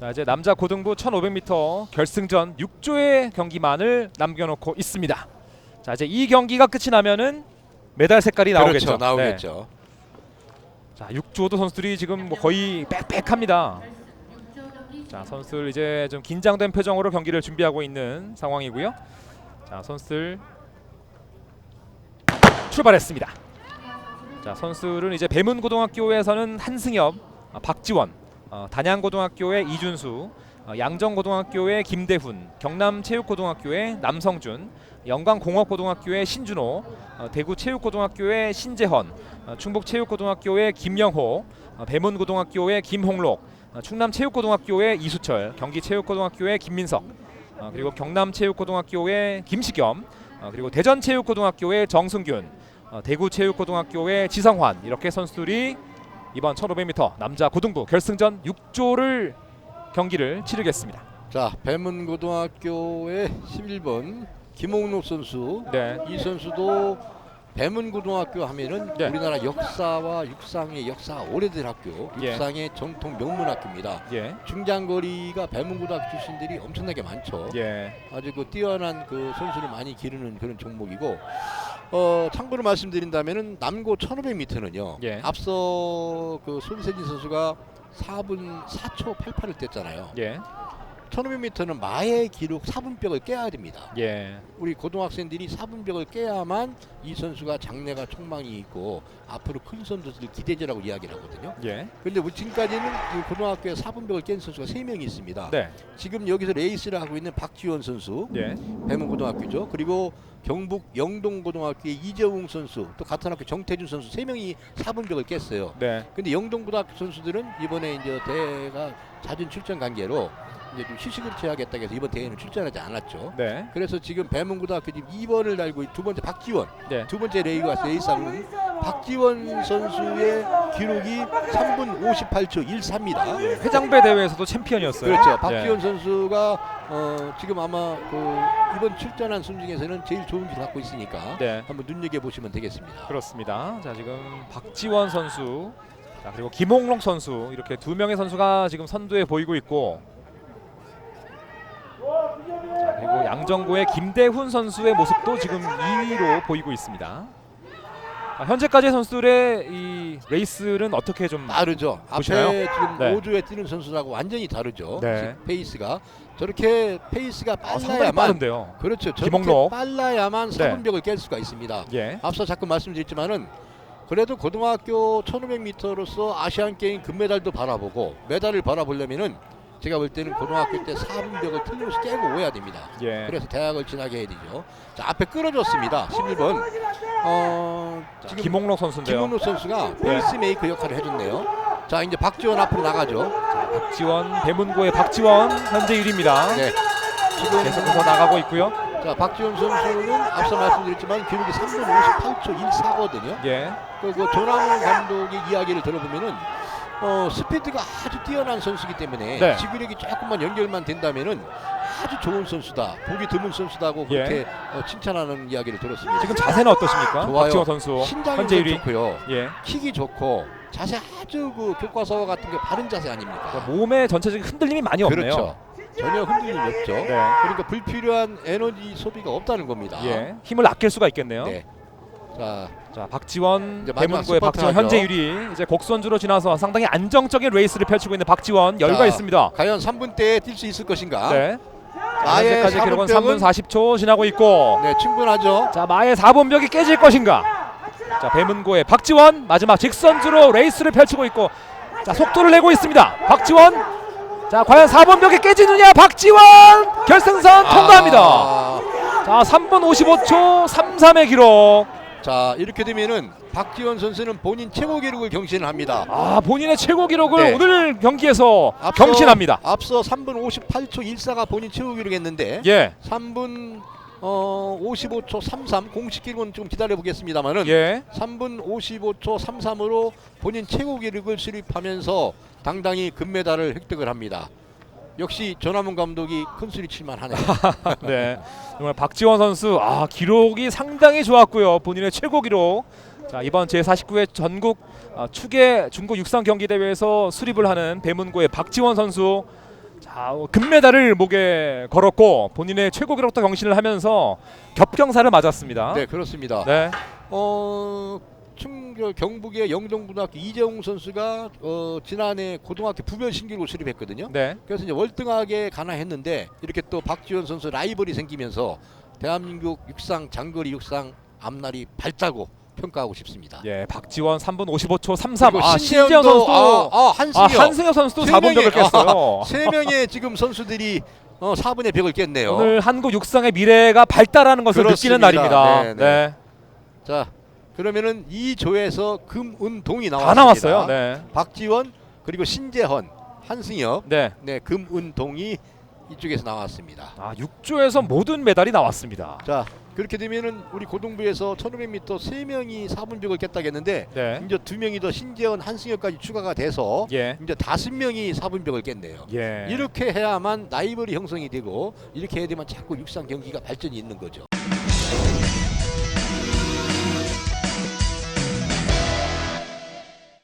자 이제 남자 고등부 1500m 결승전 6조의 경기만을 남겨놓고 있습니다. 자 이제 이 경기가 끝이 나면은 메달 색깔이 나오겠죠. 그렇죠. 나오겠죠. 네. 자 6조도 선수들이 지금 뭐 거의 빽빽합니다. 자 선수들 이제 좀 긴장된 표정으로 경기를 준비하고 있는 상황이고요. 자 선수들 출발했습니다. 자 선수들은 이제 배문고등학교에서는 한승엽, 아, 박지원, 어, 단양고등학교의 이준수, 어, 양정고등학교의 김대훈, 경남체육고등학교의 남성준, 영광공업고등학교의 신준호, 어, 대구체육고등학교의 신재헌, 어, 충북체육고등학교의 김영호, 어, 배문고등학교의 김홍록, 어, 충남체육고등학교의 이수철, 경기체육고등학교의 김민석, 어, 그리고 경남체육고등학교의 김시겸, 어, 그리고 대전체육고등학교의 정승균, 어, 대구체육고등학교의 지성환 이렇게 선수들이 이번 1500m 남자 고등부 결승전 6조를 경기를 치르겠습니다. 자, 배문고등학교의 11번 김홍록 선수. 네, 이 선수도 배문고등학교 하면은 네. 우리나라 역사와 육상의 역사가 오래된 학교, 예. 육상의 정통 명문 학교입니다. 예, 중장거리가 배문고등학교 출신들이 엄청나게 많죠. 예, 아주 그 뛰어난 그 선수를 많이 기르는 그런 종목이고 어 참고로 말씀드린다면은 남고 1500m는요. 예. 앞서 그 손세진 선수가 4분 4초 88을 뗐잖아요. 예, 1500m는 마의 기록 4분벽을 깨야 됩니다. 예, 우리 고등학생들이 4분벽을 깨야만 이 선수가 장래가 촉망이 있고 앞으로 큰 선수들 기대제라고 이야기를 하거든요. 예, 근데 우리 지금까지는 이 고등학교에 4분벽을 깬 선수가 3명이 있습니다. 네, 지금 여기서 레이스를 하고 있는 박지원 선수, 예, 배문고등학교죠. 그리고 경북 영동고등학교의 이재웅 선수, 또 같은 학교 정태준 선수 세 명이 4분벽을 깼어요. 네, 근데 영동고등학교 선수들은 이번에 이제 대회가 잦은 출전 관계로 이제 좀 휴식을 취하겠다 해서 이번 대회는 출전하지 않았죠. 네, 그래서 지금 배문고등학교 지금 2번을 달고 있- 두 번째 박지원, 네, 두 번째 레이가 레이스하는 박지원 선수의 기록이 3분 58초 13입니다. 회장배 대회에서도 챔피언이었어요. 그렇죠. 예. 박지원 선수가 어, 지금 아마 그 이번 출전한 순 중에서는 제일 좋은 기록 갖고 있으니까 네, 한번 눈여겨 보시면 되겠습니다. 그렇습니다. 자 지금 박지원 선수, 자 그리고 김홍록 선수 이렇게 두 명의 선수가 지금 선두에 보이고 있고, 자 그리고 양정고의 김대훈 선수의 모습도 지금 2위로 보이고 있습니다. 자, 현재까지 선수들의 이 레이스는 어떻게 좀 다르죠. 보시나요? 앞에 지금 네. 5조에 뛰는 선수하고 완전히 다르죠. 네. 페이스가 저렇게 페이스가 아, 상당히 빨라야만 빠른데요. 그렇죠. 저렇게 김홍록. 빨라야만 네. 4분벽을 깰 수가 있습니다. 예, 앞서 자꾸 말씀드렸지만은 그래도 고등학교 1500m로서 아시안 게임 금메달도 바라보고 메달을 바라보려면은 제가 볼 때는 고등학교 때 4분벽을 틀림없이 깨고 오야 됩니다. 예. 그래서 대학을 지나게 해야 되죠. 자 앞에 끌어줬습니다. 11번 어, 자, 지금 김홍록 선수인데요. 김원우 선수가 페이스 메이커 역할을 해줬네요. 자 이제 박지원 앞으로 나가죠. 박지원 배문고의 박지원 현재 1위입니다. 네. 지금 계속해서 나가고 있고요. 자 박지원 선수는 앞서 말씀드렸지만 기록이 3분 58초 14거든요. 예, 그, 그 조남훈 감독의 이야기를 들어보면은 어, 스피드가 아주 뛰어난 선수이기 때문에 네. 지구력이 조금만 연결만 된다면은 아주 좋은 선수다. 보기 드문 선수다고 예. 그렇게 어, 칭찬하는 이야기를 들었습니다. 지금 자세는 어떠십니까? 좋아요. 박지원 선수 신장이 현재 좀 1위. 좋고요. 예. 킥이 좋고 자세 아주 그 교과서 같은 게 바른 자세 아닙니까? 그러니까 몸에 전체적인 흔들림이 많이 없네요. 그렇죠. 전혀 흔들림이 없죠. 네. 그러니까 불필요한 에너지 소비가 없다는 겁니다. 예. 힘을 아낄 수가 있겠네요. 네. 자, 자, 박지원 이제 마지막 대문고의 스퍼트 박지원 하죠. 현재 1위. 이제 곡선주로 지나서 상당히 안정적인 레이스를 펼치고 있는 박지원 열과 자, 있습니다. 과연 3분 때에 뛸 수 있을 것인가? 네. 아예 현재까지 기록은 4분벽은 3분 40초 지나고 있고 네, 충분하죠. 자, 마의 4분벽이 깨질 것인가? 자, 배문고의 박지원 마지막 직선주로 레이스를 펼치고 있고 자, 속도를 내고 있습니다. 박지원 자, 과연 4분벽이 깨지느냐? 박지원 결승선 통과합니다. 아, 자, 3분 55초 33의 기록. 자, 이렇게 되면은 박지원 선수는 본인 최고 기록을 경신을 합니다. 아, 본인의 최고 기록을 네. 오늘 경기에서 앞서- 경신합니다. 앞서 3분 58초 14가 본인 최고 기록했는데 예. 3분 어 55초 33 공식 기록은 좀 기다려 보겠습니다만은 예. 3분 55초 33으로 본인 최고 기록을 수립하면서 당당히 금메달을 획득을 합니다. 역시 전화문 감독이 큰 소리 칠만 하네요. 네. 정말 박지원 선수 아, 기록이 상당히 좋았고요. 본인의 최고 기록. 자, 이번 제49회 전국 아, 축의 중고 육상 경기 대회에서 수립을 하는 배문고의 박지원 선수 자, 어, 금메달을 목에 걸었고 본인의 최고 기록도 경신을 하면서 겹경사를 맞았습니다. 네, 그렇습니다. 네. 어, 충 경북의 영동고등학교 이재홍 선수가 어, 지난해 고등학교 부변 신기록을 수립했거든요. 네. 그래서 이제 월등하게 가나했는데 이렇게 또 박지원 선수 라이벌이 생기면서 대한민국 육상 장거리 육상 앞날이 밝다고 평가하고 싶습니다. 예, 박지원 3분 55초 33. 그리고 아, 신재현 선수도 아, 아, 아, 한승혁 한승혁 선수도 세 4분 명의- 벽을 깼어요. 세 명의 지금 선수들이 어, 4분의 벽을 깼네요. 오늘 한국 육상의 미래가 밝다라는 것을 그렇습니다. 느끼는 날입니다. 네, 네. 네. 자, 그러면은 이 조에서 금 은 동이 다 나왔습니다. 나왔어요. 네. 박지원 그리고 신재헌, 한승혁, 네. 네 금 은 동이 이쪽에서 나왔습니다. 아, 6조에서 모든 메달이 나왔습니다. 자, 그렇게 되면은 우리 고동부에서 1500m 세 명이 4분벽을 깼다겠는데 네. 이제 두 명이 더 신재헌, 한승혁까지 추가가 돼서 예. 이제 다섯 명이 4분벽을 깼네요. 예. 이렇게 해야만 라이벌이 형성이 되고 이렇게 해야 되면 자꾸 육상 경기가 발전이 있는 거죠.